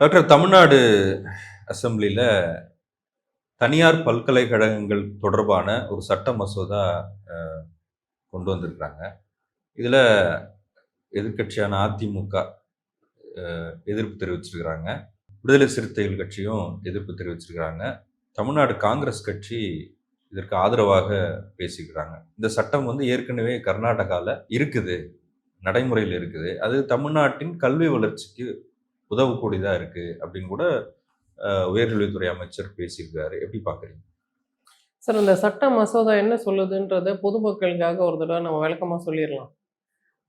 Doctor Tamil Nadu அசம்பிளியில் தனியார் பல்கலைக்கழகங்கள் தொடர்பான ஒரு சட்ட மசோதா கொண்டு வந்திருக்கிறாங்க. இதில் எதிர்க்கட்சியான அதிமுக எதிர்ப்பு தெரிவிச்சிருக்கிறாங்க. விடுதலை சிறுத்தைகள் கட்சியும் எதிர்ப்பு தெரிவிச்சிருக்கிறாங்க. தமிழ்நாடு காங்கிரஸ் கட்சி இதற்கு ஆதரவாக பேசிக்கிறாங்க. இந்த சட்டம் வந்து ஏற்கனவே கர்நாடகாவில் இருக்குது நடைமுறையில் இருக்குது. அது தமிழ்நாட்டின் கல்வி வளர்ச்சிக்கு உதவக்கூடியதாக இருக்குது அப்படின்னு கூட உயர்கல்வித்துறை அமைச்சர் பேசியிருக்காரு. எப்படி பார்க்குறீங்க? சார் இந்த சட்ட மசோதா என்ன சொல்லுதுன்றதை பொதுமக்களுக்காக ஒரு தடவை நம்ம விளக்கமாக சொல்லிடலாம்.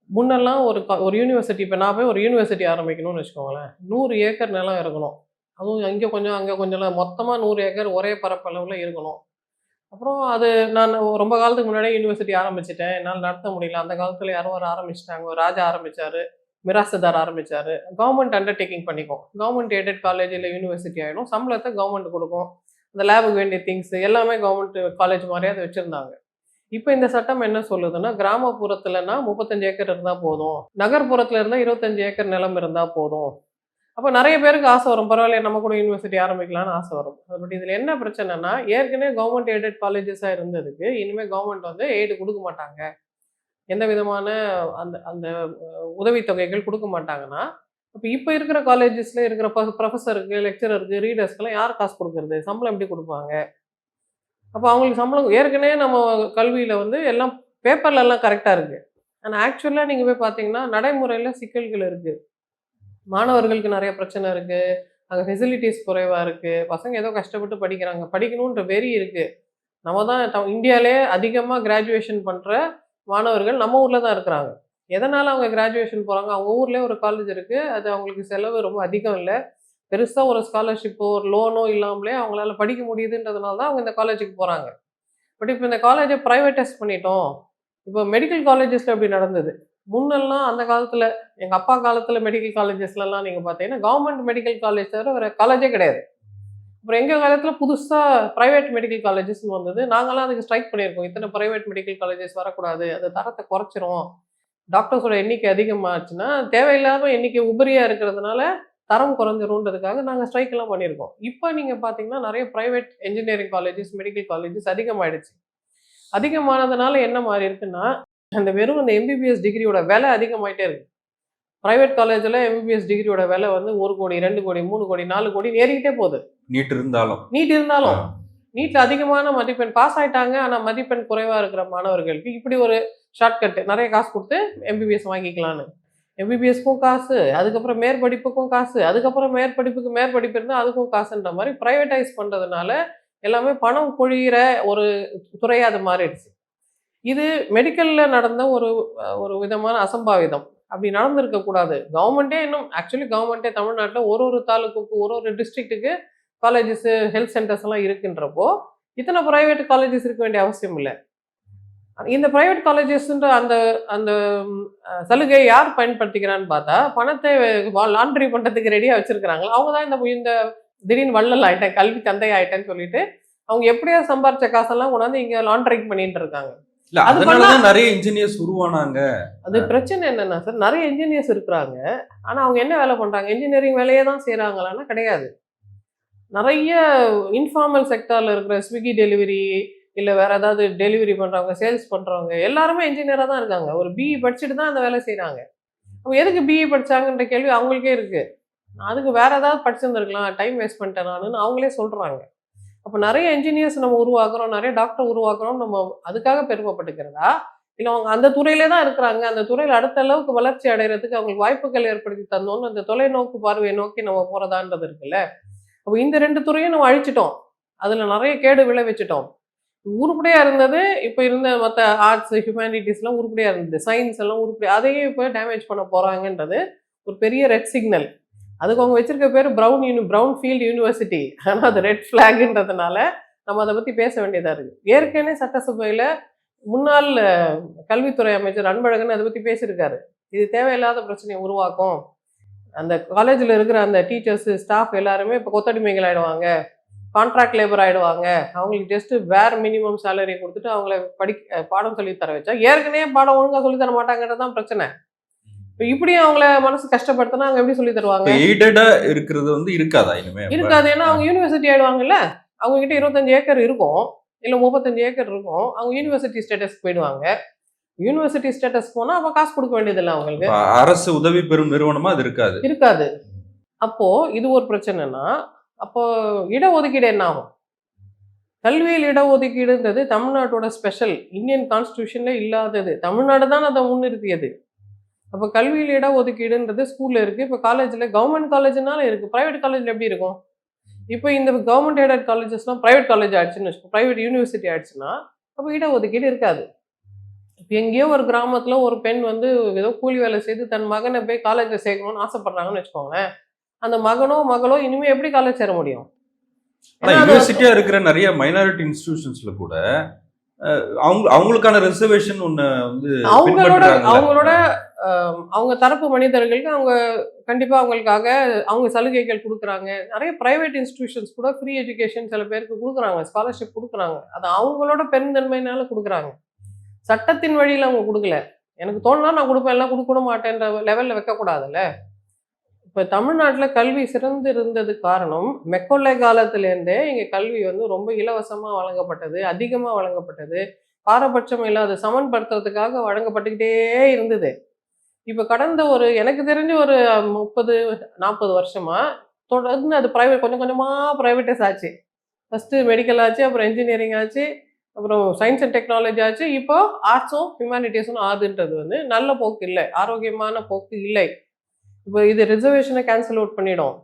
முன்னெல்லாம் ஒரு ஒரு யூனிவர்சிட்டி இப்போ நான் போய் ஒரு யூனிவர்சிட்டி ஆரம்பிக்கணும்னு வச்சுக்கோங்களேன். நூறு ஏக்கர் நிலம் இருக்கணும். அதுவும் அங்கே கொஞ்சம் அங்கே கொஞ்சம் மொத்தமாக நூறு ஏக்கர் ஒரே பரப்பளவில் இருக்கணும். அப்புறம் அது நான் ரொம்ப காலத்துக்கு முன்னாடியே யூனிவர்சிட்டி ஆரம்பிச்சிட்டேன். என்னால் நடத்த முடியல. அந்த காலத்தில் யாரோ ஒரு ஆரம்பிச்சிட்டாங்க. ஒரு ராஜா ஆரம்பித்தார் மிராசுதார் ஆரம்பிச்சார். கவர்மெண்ட் அண்டர்டேக்கிங் பண்ணிக்கும். கவர்மெண்ட் எய்டட் காலேஜ் இல்லை யூனிவர்சிட்டி ஆகிடும் சம்பளத்தை கவர்மெண்ட் கொடுக்கும். அந்த லேபுக்கு வேண்டிய திங்ஸ் எல்லாமே கவர்மெண்ட் காலேஜ் மாதிரியே அதை வச்சுருந்தாங்க. இப்போ இந்த சட்டம் என்ன சொல்லுதுன்னா கிராமப்புறத்துலனா முப்பத்தஞ்சு ஏக்கர் இருந்தால் போதும். நகர்ப்புறத்தில் இருந்தால் இருபத்தஞ்சு ஏக்கர் நிலம் இருந்தால் போதும். அப்போ நிறைய பேருக்கு ஆசை வரும். பரவாயில்ல நம்ம கூட யூனிவர்சிட்டி ஆரம்பிக்கலாம்னு ஆசை வரும். பட் இதில் என்ன பிரச்சனைனா ஏற்கனவே கவர்மெண்ட் எய்டட் காலேஜஸாக இருந்ததுக்கு இனிமேல் கவர்மெண்ட் வந்து எய்டு கொடுக்க மாட்டாங்க. எந்த விதமான அந்த அந்த உதவித்தொகைகள் கொடுக்க மாட்டாங்கன்னா இப்போ இப்போ இருக்கிற காலேஜஸில் இருக்கிற ப்ரொஃபஸருக்கு லெக்சரருக்கு ரீடர்ஸ்க்கெல்லாம் யார் காசு கொடுக்கறது? சம்பளம் எப்படி கொடுப்பாங்க? அப்போ அவங்களுக்கு சம்பளம் ஏற்கனவே நம்ம கல்வியில் வந்து எல்லாம் பேப்பர்லலாம் கரெக்டாக இருக்குது ஆனால் ஆக்சுவலாக நீங்கள் போய் பார்த்தீங்கன்னா நடைமுறையில் சிக்கல்கள் இருக்குது மாணவர்களுக்கு நிறைய பிரச்சனை இருக்குது அங்கே ஃபெசிலிட்டிஸ் குறைவாக இருக்குது பசங்க ஏதோ கஷ்டப்பட்டு படிக்கிறாங்க. படிக்கணுன்ற வெறி இருக்குது நம்ம தான் இந்தியாவிலே அதிகமாக கிராஜுவேஷன் பண்ணுற மாணவர்கள் நம்ம ஊரில் தான் இருக்கிறாங்க. எதனால் அவங்க கிராஜுவேஷன் போகிறாங்க அவங்க ஊர்லேயே ஒரு காலேஜ் இருக்குது அது அவங்களுக்கு செலவு ரொம்ப அதிகம் இல்லை. பெருசாக ஒரு ஸ்காலர்ஷிப்போ ஒரு லோனோ இல்லாமலே அவங்களால படிக்க முடியுதுன்றதுனால தான் அவங்க இந்த காலேஜுக்கு போகிறாங்க பட் இப்போ இந்த காலேஜை ப்ரைவேட்டைஸ் பண்ணிட்டோம். இப்போ மெடிக்கல் காலேஜஸில் அப்படி நடந்தது. முன்னெல்லாம் அந்த காலத்தில் எங்கள் அப்பா காலத்தில் மெடிக்கல் காலேஜஸ்லலாம் நீங்கள் பார்த்தீங்கன்னா கவர்மெண்ட் மெடிக்கல் காலேஜ் தவிர வேறு காலேஜே கிடையாது. அப்புறம் எங்கள் காலத்தில் புதுசாக ப்ரைவேட் மெடிக்கல் காலேஜஸ்னு வந்தது. நாங்களாம் அதுக்கு ஸ்ட்ரைக் பண்ணியிருக்கோம். இத்தனை ப்ரைவேட் மெடிக்கல் காலேஜஸ் வரக்கூடாது. அது தரத்தை குறைச்சிரும் டாக்டர்ஸோட எண்ணிக்கை அதிகமாச்சுன்னா தேவையில்லாமல் எண்ணிக்கை உபரியாக இருக்கிறதுனால தரம் குறைஞ்சிரும்ன்றதுக்காக நாங்கள் ஸ்ட்ரைக்கெல்லாம் பண்ணியிருக்கோம். இப்போ நீங்கள் பார்த்தீங்கன்னா நிறைய private engineering colleges medical colleges அதிகமாகிடுச்சு அதிகமானதுனால என்ன மாதிரி இருக்குன்னா அந்த வெறும் அந்த எம்பிபிஎஸ் டிகிரியோட விலை அதிகமாயிட்டே இருக்கு. ப்ரைவேட் காலேஜில் எம்பிபிஎஸ் டிகிரியோட விலை வந்து ஒரு கோடி ரெண்டு கோடி மூணு கோடி நாலு கோடி ஏறிக்கிட்டே போகுது. நீட் இருந்தாலும். நீட் இருந்தாலும். நீட்ல அதிகமான மதிப்பெண் பாஸ் ஆயிட்டாங்க ஆனா மதிப்பெண் குறைவா இருக்கிற மாணவர்களுக்கு இப்படி ஒரு ஷார்ட்கட் நிறைய காசு கொடுத்து எம்பிபிஎஸ் வாங்கிக்கலான்னு எம்பிபிஎஸ்க்கும் காசு அதுக்கப்புறம் மேற்படிப்புக்கும் காசு அதுக்கப்புறம் மேற்படிப்புக்கு மேற்படிப்பு இருந்தால் அதுக்கும் காசுன்ற மாதிரி ப்ரைவேட்டைஸ் பண்ணுறதுனால எல்லாமே பணம் பொழியிற ஒரு துறையாக அது மாறிடுச்சு. இது மெடிக்கலில் நடந்த ஒரு ஒரு விதமான அசம்பாவிதம். அப்படி நடந்திருக்க கூடாது. கவர்மெண்ட்டே இன்னும் ஆக்சுவலி கவர்மெண்ட்டே தமிழ்நாட்டில் ஒரு ஒரு தாலுக்குக்கு ஒரு ஒரு டிஸ்ட்ரிக்ட்டுக்கு காலேஜஸ் ஹெல்த் சென்டர்ஸ் எல்லாம் இருக்குன்றப்போ இத்தனை ப்ரைவேட் காலேஜஸ் இருக்க வேண்டிய அவசியம் இல்லை. இந்த ப்ரைவேட் காலேஜஸ்ன்ற அந்த அந்த சலுகையை யார் பயன்படுத்திக்கிறான்னு பார்த்தா பணத்தை லாண்ட்ரி பண்ணுறதுக்கு ரெடியாக வச்சிருக்கிறாங்களா அவங்க தான் இந்த இந்த திடீர்னு வள்ளல் ஆயிட்டேன் கல்வி தந்தை ஆயிட்டேன்னு சொல்லிட்டு அவங்க எப்படியோ சம்பாரிச்ச காசெல்லாம் கொண்டாந்து இங்கே லாண்ட்ரிங் பண்ணிட்டு இருக்காங்க. இல்ல அது அதனாலதான் நிறைய இன்ஜினியர்ஸ் உருவானாங்க. அது பிரச்சனை என்னன்னா சார் நிறைய இன்ஜினியர்ஸ் இருக்கிறாங்க. ஆனா அவங்க என்ன வேலை பண்றாங்க? இன்ஜினியரிங் வேலையே தான் செய்றாங்களான்னா கிடையாது. நிறைய இன்ஃபார்மல் செக்டார்ல இருக்கிற ஸ்விக்கி டெலிவரி இல்ல வேற ஏதாவது டெலிவரி பண்றவங்க சேல்ஸ் பண்றவங்க எல்லாருமே இன்ஜினியரா தான் இருக்காங்க. ஒரு பிஇ படிச்சுட்டு தான் அந்த வேலை செய்றாங்க. அவங்க எதுக்கு பிஇ படிச்சாங்கன்ற கேள்வி அவங்களுக்கே இருக்கு. அதுக்கு வேற ஏதாவது படிச்சிருந்துருக்கலாம் டைம் வேஸ்ட் பண்ணிட்டேன் நானுன்னு அவங்களே சொல்றாங்க. அப்போ நிறைய இன்ஜினியர்ஸ் நம்ம உருவாக்குறோம் நிறைய டாக்டர் உருவாக்குறோம் நம்ம அதுக்காக பெருமைப்பட்டுக்கிறதா? இல்லை அவங்க அந்த துறையிலே தான் இருக்கிறாங்க அந்த துறையில் அடுத்த அளவுக்கு வளர்ச்சி அடைகிறதுக்கு அவங்களுக்கு வாய்ப்புகள் ஏற்படுத்தி தந்தோம்னு அந்த தொலைநோக்கு பார்வையை நோக்கி நம்ம போகிறதான்றது இருக்குல்ல? அப்போ இந்த ரெண்டு துறையும் நம்ம அழிச்சிட்டோம். அதில் நிறைய கேடு விளைவிச்சிட்டோம். உருப்படியாக இருந்தது இப்போ இருந்த மற்ற ஆர்ட்ஸ் ஹியூமனிட்டிஸ்லாம் உருப்படியாக இருந்தது. சயின்ஸ் எல்லாம் உருப்படி அதையே இப்போ டேமேஜ் பண்ண போகிறாங்கன்றது ஒரு பெரிய ரெட் சிக்னல் அதுக்கு அவங்க வச்சிருக்க பேர் Brown uni Brown field university ஆனால் அது ரெட் ஃப்ளாக்ன்றதுனால நம்ம அதை பற்றி பேச வேண்டியதாக இருக்குது ஏற்கனவே சட்டசபையில் முன்னாள் கல்வித்துறை அமைச்சர் அன்பழகன் அதை பற்றி பேசியிருக்காரு. இது தேவையில்லாத பிரச்சனையை உருவாக்கும். அந்த காலேஜில் இருக்கிற அந்த டீச்சர்ஸ் ஸ்டாஃப் எல்லாருமே இப்போ கொத்தடிமைகள் ஆயிடுவாங்க. கான்ட்ராக்ட் லேபர் ஆயிடுவாங்க. அவங்களுக்கு ஜஸ்ட்டு வேர் மினிமம் சேலரி கொடுத்துட்டு அவங்கள படி பாடம் சொல்லி தர வச்சா ஏற்கனவே பாடம் ஒழுங்காக சொல்லி தர மாட்டாங்கிறது தான் பிரச்சனை. இப்ப இப்படியும் அவங்கள மனசு கஷ்டப்படுத்தினா அவங்க எப்படி சொல்லி தருவாங்க? எய்டடா இருக்கிறது வந்து இருக்காதா இனிமே? இருக்காது. ஏன்னா அவங்க யூனிவர்சிட்டி ஆயிடுவாங்கல்ல. அவங்க கிட்ட இருபத்தஞ்சு ஏக்கர் இருக்கும். இல்ல முப்பத்தஞ்சு ஏக்கர் இருக்கும். அவங்க யூனிவர்சிட்டி ஸ்டேட்டஸ்க்கு போயிடுவாங்க. யூனிவர்சிட்டி ஸ்டேட்டஸ் போனா அப்ப காசு கொடுக்க வேண்டியதில்லை அவங்களுக்கு. அரசு உதவி பெறும் நிறுவனமா அது இருக்காது. இருக்காது. அப்போ இது ஒரு பிரச்சனைனா அப்போ இடஒதுக்கீடு என்ன ஆகும்? கல்வியில் இடஒதுக்கீடுன்றது தமிழ்நாட்டோட ஸ்பெஷல் இந்தியன் கான்ஸ்டியூஷன்ல இல்லாதது. தமிழ்நாடு தான் அதை முன்னிறுத்தியது. அப்போ கல்வியில் இடஒதுக்கீடுன்றது ஸ்கூல்ல இருக்கு. இப்போ காலேஜ்ல கவர்மெண்ட் காலேஜ்னால இருக்கு. பிரைவேட் காலேஜ்ல எப்படி இருக்கும்? இப்போ இந்த கவர்மெண்ட் எய்டட் காலேஜஸ்லாம் பிரைவேட் காலேஜ் ஆயிடுச்சுன்னு வச்சுக்கோ பிரைவேட் யூனிவர்சிட்டி ஆயிடுச்சுன்னா அப்போ இடஒதுக்கீடு இருக்காது. இப்போ எங்கேயோ ஒரு கிராமத்துல ஒரு பெண் வந்து ஏதோ கூலி வேலை செய்து தன் மகனை போய் காலேஜில் சேர்க்கணும்னு ஆசைப்படுறாங்கன்னு வச்சுக்கோங்களேன். அந்த மகனோ மகளோ இனிமே எப்படி காலேஜ் சேர முடியும்? யூனிவர்சிட்டியா இருக்கிற நிறைய மைனாரிட்டி இன்ஸ்டிடியூஷன்ஸ்ல கூட அவங்க அவங்களுக்கான ரிசர்வேஷன் வந்து அவங்களோட? அவங்களோட அவங்க தரப்பு மனிதர்களுக்கு அவங்க கண்டிப்பாக அவங்களுக்காக அவங்க சலுகைகள் கொடுக்குறாங்க. நிறைய ப்ரைவேட் இன்ஸ்டிடியூஷன்ஸ் கூட ஃப்ரீ எஜுகேஷன் சில பேருக்கு கொடுக்குறாங்க ஸ்காலர்ஷிப் கொடுக்குறாங்க. அது அவங்களோட பெருந்தன்மையினால கொடுக்குறாங்க. சட்டத்தின் வழியில் அவங்க கொடுக்கல. எனக்கு தோணுனா நான் கொடுப்பேன் எல்லாம் கொடுக்க மாட்டேன்ற லெவலில் வைக்கக்கூடாதுல்ல. இப்போ தமிழ்நாட்டில் கல்வி சிறந்து இருந்தது காரணம் மெக்கொள்ளை காலத்திலேருந்தே இங்கே கல்வி வந்து ரொம்ப இலவசமாக வழங்கப்பட்டது அதிகமாக வழங்கப்பட்டது. பாரபட்சம் இல்லாத சமன்படுத்துறதுக்காக வழங்கப்பட்டுக்கிட்டே இருந்தது. இப்போ கடந்த ஒரு எனக்கு தெரிஞ்சு ஒரு முப்பது நாற்பது வருஷமா தொடர்ந்து அது ப்ரைவேட் கொஞ்சம் கொஞ்சமாக ப்ரைவேட்டைஸ் ஆச்சு. ஃபஸ்ட்டு மெடிக்கல் ஆச்சு அப்புறம் இன்ஜினியரிங் ஆச்சு அப்புறம் சயின்ஸ் அண்ட் டெக்னாலஜி ஆச்சு. இப்போ ஆர்ட்ஸும் ஹியூமானிட்டிஸும் ஆகுதுன்றது வந்து நல்ல போக்கு இல்லை ஆரோக்கியமான போக்கு இல்லை. இப்போ இது ரிசர்வேஷனை கேன்சல் அவுட் பண்ணிடும்.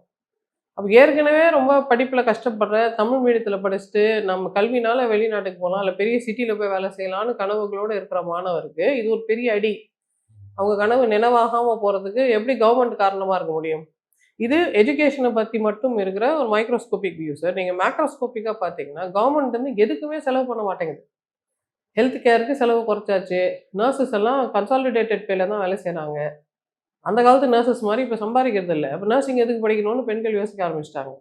அப்போ ஏற்கனவே ரொம்ப படிப்பில் கஷ்டப்படுற தமிழ் மீடியத்தில் படிச்சுட்டு நம்ம கல்வினால வெளிநாட்டுக்கு போகலாம் இல்லை பெரிய சிட்டியில் போய் வேலை செய்யலாம்னு கனவுகளோடு இருக்கிற மாணவருக்கு இது ஒரு பெரிய அடி. அவங்க கனவு நினைவாகாமல் போகிறதுக்கு எப்படி கவர்மெண்ட் காரணமாக இருக்க முடியும்? இது எஜுகேஷனை பற்றி மட்டும் இருக்கிற ஒரு மைக்ரோஸ்கோபிக் வியூ சார் நீங்கள் மேக்ரோஸ்கோப்பிக்காக பார்த்தீங்கன்னா கவர்மெண்ட் வந்து எதுக்குமே செலவு பண்ண மாட்டேங்குது. ஹெல்த் கேருக்கு செலவு குறைச்சாச்சு. நர்சஸ் எல்லாம் கன்சாலிடேட்டட் பேல தான் வேலை செய்கிறாங்க அந்த காலத்து நர்சஸ் மாதிரி இப்போ சம்பாதிக்கிறது இல்லை. இப்போ நர்சிங் எதுக்கு படிக்கணும்னு பெண்கள் யோசிக்க ஆரம்பிச்சிட்டாங்க.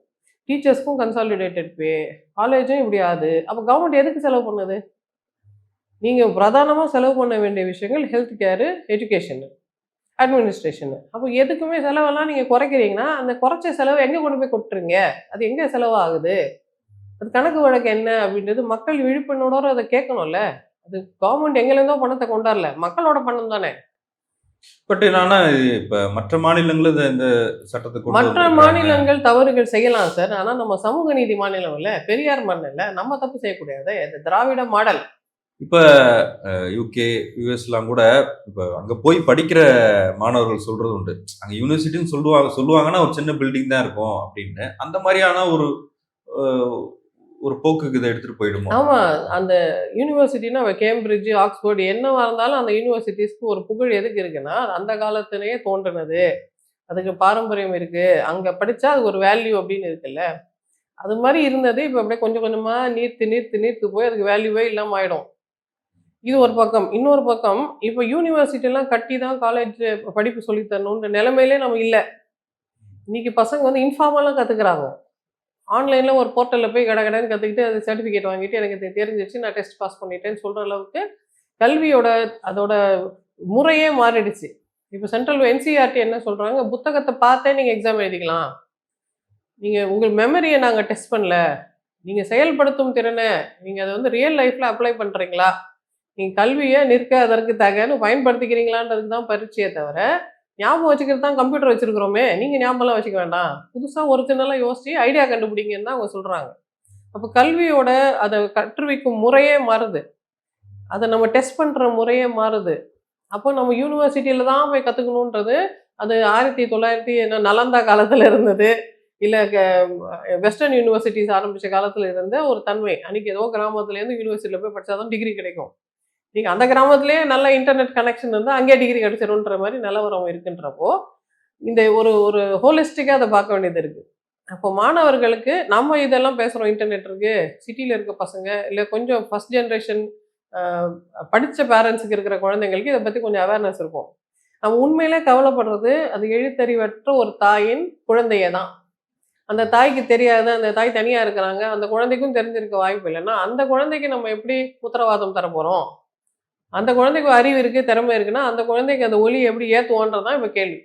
டீச்சர்ஸ்க்கும் கன்சாலிடேட்டட் பே காலேஜும் இப்படி ஆகுது. அப்போ கவர்மெண்ட் எதுக்கு செலவு பண்ணுது? நீங்கள் பிரதானமாக செலவு பண்ண வேண்டிய விஷயங்கள் ஹெல்த் கேரு எஜுகேஷனு அட்மினிஸ்ட்ரேஷனு அப்போ எதுக்குமே செலவெல்லாம் நீங்கள் குறைக்கிறீங்கன்னா அந்த குறைச்ச செலவு எங்கே கொண்டு போய் கொட்டுறீங்க அது எங்கே செலவாகுது? அது கணக்கு வழக்கு என்ன அப்படின்றது மக்கள் விழிப்புணர்வோட அதை கேட்கணும்ல. அது கவர்மெண்ட் எங்கேருந்தோ பணத்தை கொண்டாடல மக்களோட பணம் தானே. பட் என்னன்னா இப்ப மற்ற மாநிலங்களும் இந்த- சட்டத்தை மற்ற. மாநிலங்கள் தவறுகள் செய்யலாம் சார் ஆனா நம்ம சமூக நீதி மாநிலம் இல்ல பெரியார் இல்ல நம்ம தப்பு செய்யக்கூடாது. திராவிட மாடல். இப்போ யூகே யூஎஸ்லாம் கூட இப்போ அங்கே போய் படிக்கிற மாணவர்கள் சொல்றது உண்டு. அங்கே யூனிவர்சிட்டின்னு சொல்லுவாங்க சொல்லுவாங்கன்னா ஒரு சின்ன பில்டிங் தான் இருக்கும் அப்படின்னு. அந்த மாதிரியான ஒரு ஒரு போக்குக்கு இதை எடுத்துட்டு போயிடுமா? ஆமா அந்த யூனிவர்சிட்டினா கேம்பிரிட்ஜ் ஆக்ஸ்போர்ட் என்னவா இருந்தாலும் அந்த யூனிவர்சிட்டிஸ்க்கு ஒரு புகழ் எதுக்கு இருக்குன்னா அந்த காலத்திலேயே தோன்றினது. அதுக்கு பாரம்பரியம் இருக்கு. அங்க படிச்சா அது ஒரு வேல்யூ அப்படின்னு இருக்குல்ல. அது மாதிரி இருந்தது. இப்போ அப்படியே கொஞ்சம் கொஞ்சமா நீர்த்து நீர்த்து நீர்த்து போய் அதுக்கு வேல்யூவே இல்லாம ஆயிடும். இது ஒரு பக்கம். இன்னொரு பக்கம் இப்போ யூனிவர்சிட்டிலாம் கட்டி தான் காலேஜ் படிப்பு சொல்லித் தரணுன்ற நிலைமையிலே நம்ம இல்லை. இன்னைக்கு பசங்க வந்து இன்ஃபார்மலாக கற்றுக்குறாங்க ஆன்லைனில் ஒரு போர்ட்டலில் போய் கட கடைன்னு கற்றுக்கிட்டு அது சர்டிஃபிகேட் வாங்கிட்டு எனக்கு இது தெரிஞ்சிச்சு நான் டெஸ்ட் பாஸ் பண்ணிட்டேன்னு சொல்கிற அளவுக்கு கல்வியோட அதோட முறையே மாறிடுச்சு. இப்போ சென்ட்ரல் என்சிஆர்டி என்ன சொல்கிறாங்க புத்தகத்தை பார்த்தே நீங்கள் எக்ஸாம் எழுதிக்கலாம். நீங்கள் உங்கள் மெமரியை நாங்கள் டெஸ்ட் பண்ணல. நீங்கள் செயல்படுத்தும் திறனை நீங்கள் அதை வந்து ரியல் லைஃப்பில் அப்ளை பண்ணுறீங்களா நீங்கள் கல்வியை நிற்க அதற்கு தகன்னு பயன்படுத்திக்கிறீங்களான்றது தான் பரீட்சையை தவிர ஞாபகம் வச்சுக்கிறது தான் கம்ப்யூட்டர் வச்சுருக்கிறோமே. நீங்கள் ஞாபகம்லாம் வச்சுக்க வேண்டாம். புதுசாக ஒரிஜினலாக யோசிச்சு ஐடியா கண்டுபிடிங்கன்னு தான் அவங்க சொல்கிறாங்க அப்போ கல்வியோட அதை கற்றுவிக்கும் முறையே மாறுது. அதை நம்ம டெஸ்ட் பண்ணுற முறையே மாறுது. அப்போ நம்ம யூனிவர்சிட்டியில் தான் போய் கற்றுக்கணுன்றது அது ஆயிரத்தி தொள்ளாயிரத்தி என்ன நலந்தா காலத்தில் இருந்தது. இல்லை வெஸ்டர்ன் யூனிவர்சிட்டிஸ் ஆரம்பித்த காலத்தில் இருந்த ஒரு தன்மை. அன்றைக்கி ஏதோ கிராமத்துலேருந்து யூனிவர்சிட்டியில் போய் படித்தா தான் டிகிரி கிடைக்கும். நீங்கள் அந்த கிராமத்துலேயே நல்ல இன்டர்நெட் கனெக்ஷன் இருந்தால் அங்கேயே டிகிரி கிடைச்சிரும்ன்ற மாதிரி நிலவரம் இருக்குன்றப்போ இந்த ஒரு ஒரு ஹோலிஸ்டிக்காக அதை பார்க்க வேண்டியது இருக்குது அப்போ மாணவர்களுக்கு நம்ம இதெல்லாம் பேசுகிறோம் இன்டர்நெட் இருக்குது சிட்டியில் இருக்க பசங்க இல்லை கொஞ்சம் ஃபஸ்ட் ஜென்ரேஷன் படித்த பேரண்ட்ஸுக்கு இருக்கிற குழந்தைங்களுக்கு இதை பற்றி கொஞ்சம் அவேர்னஸ் இருக்கும். நம்ம உண்மையிலே கவலைப்படுறது அது எழுத்தறிவற்ற ஒரு தாயின் குழந்தைய தான். அந்த தாய்க்கு தெரியாது அந்த தாய் தனியாக இருக்கிறாங்க அந்த குழந்தைக்கும் தெரிஞ்சிருக்க வாய்ப்பு இல்லைன்னா அந்த குழந்தைக்கு நம்ம எப்படி உத்தரவாதம் தர போகிறோம் அந்த குழந்தைக்கு அறிவு இருக்குது திறமை இருக்குன்னா அந்த குழந்தைக்கு அந்த ஒலி எப்படி ஏற்றுவோன்றதான் இப்போ கேள்வி.